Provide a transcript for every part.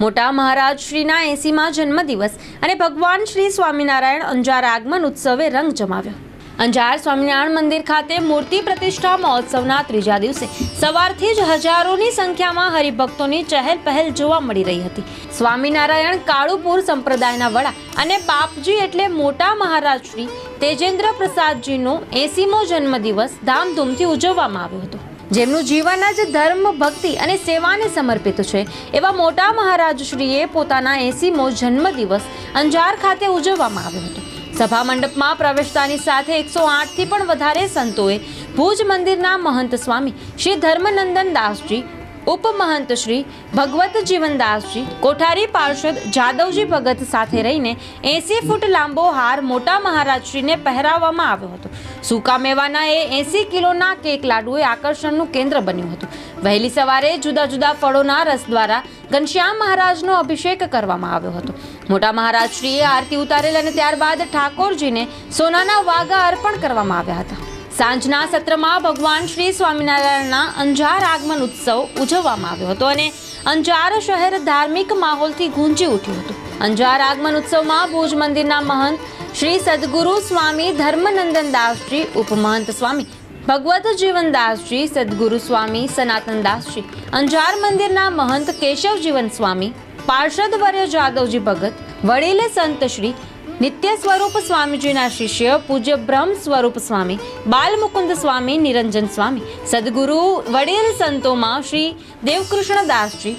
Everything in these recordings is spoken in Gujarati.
મોટા મહારાજ શ્રીના એસીમાં જન્મદિવસ અને ભગવાન શ્રી સ્વામિનારાયણ અંજાર આગમન ઉત્સવે રંગ જમાવ્યો. અંજાર સ્વામિનારાયણ મંદિર ખાતે મૂર્તિ પ્રતિષ્ઠા મહોત્સવના ત્રીજા દિવસે સવારથી જ હજારોની સંખ્યામાં હરિભક્તોની ચહેલ પહેલ જોવા મળી રહી હતી. સ્વામિનારાયણ કાળુપુર સંપ્રદાયના વડા અને બાપજી એટલે મોટા મહારાજ શ્રી તેજેન્દ્ર પ્રસાદજીનો એસીમો જન્મદિવસ ધામધૂમથી ઉજવવામાં આવ્યો હતો. જેમનું જીવન જ ધર્મ, ભક્તિ અને સેવાને સમર્પિત છે. એવા મોટા મહારાજ શ્રીએ પોતાના એસીમો જન્મદિવસ અંજાર ખાતે ઉજવવામાં આવ્યો હતો. સભા મંડપમાં પ્રવેશતાની સાથે એકસો આઠથી પણ વધારે સંતોએ ભુજ મંદિરના મહંત સ્વામી શ્રી ધર્મનંદન દાસજી ઉપમહંત શ્રી ભગવત જીવનદાસજી, કોઠારી પાર્ષદ જાદવજી ભગત સાથે રહીને એસી ફૂટ લાંબો હાર મોટા મહારાજશ્રીને પહેરાવવામાં આવ્યો હતો. સૂકા મેવાના એ એસી કિલોના કેક લાડુ એ આકર્ષણનું કેન્દ્ર બન્યું હતું. વહેલી સવારે જુદા જુદા ફળોના રસ દ્વારા ઘનશ્યામ મહારાજનો અભિષેક કરવામાં આવ્યો હતો. મોટા મહારાજશ્રીએ આરતી ઉતારેલ અને ત્યારબાદ ઠાકોરજીને સોનાના વાઘા અર્પણ કરવામાં આવ્યા હતા. સાંજના સત્રમાં ભગવાન શ્રી સ્વામિનારાયણના અંજાર આગમન ઉત્સવ ઉજવવામાં આવ્યો હતો અને અંજાર શહેર ધાર્મિક માહોલથી ગુંજી ઉઠ્યું હતું. અંજાર આગમન ઉત્સવમાં ભુજ મંદિરના મહંત શ્રી સદગુરુ સ્વામી ધર્મનંદન દાસજી, ઉપમહંત સ્વામી ભગવત જીવનદાસજી સદગુરુ સ્વામી, સનાતન દાસજી, અંજાર મંદિરના મહંત કેશવ જીવન સ્વામી, પાર્ષદ વર્ય જાદવજી ભગત, વડીલ સંત શ્રી નિત્ય સ્વરૂપ સ્વામીજીના શિષ્ય પૂજ્ય બ્રહ્મ સ્વરૂપ સ્વામી બાલમુકુંદ સ્વામી નિરંજન સ્વામી સદગુરુ વડીલ સંતોમાં શ્રી દેવકૃષ્ણ દાસજી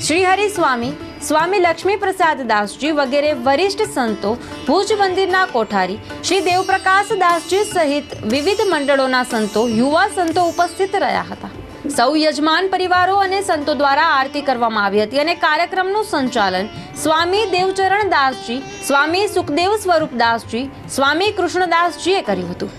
શ્રી હરિ સ્વામી સ્વામી લક્ષ્મી દાસજી વગેરે વરિષ્ઠ સંતો ભુજ મંદિરના કોઠારી શ્રી દેવપ્રકાશ દાસજી સહિત વિવિધ મંડળોના સંતો યુવા સંતો ઉપસ્થિત રહ્યા હતા સૌ યજમાન પરિવારો અને સંતો દ્વારા આરતી કરવામાં આવી હતી અને કાર્યક્રમનું સંચાલન સ્વામી દેવચરણ દાસજી સ્વામી સુખદેવ સ્વરૂપ દાસજી સ્વામી કૃષ્ણદાસજીએ કર્યું હતું.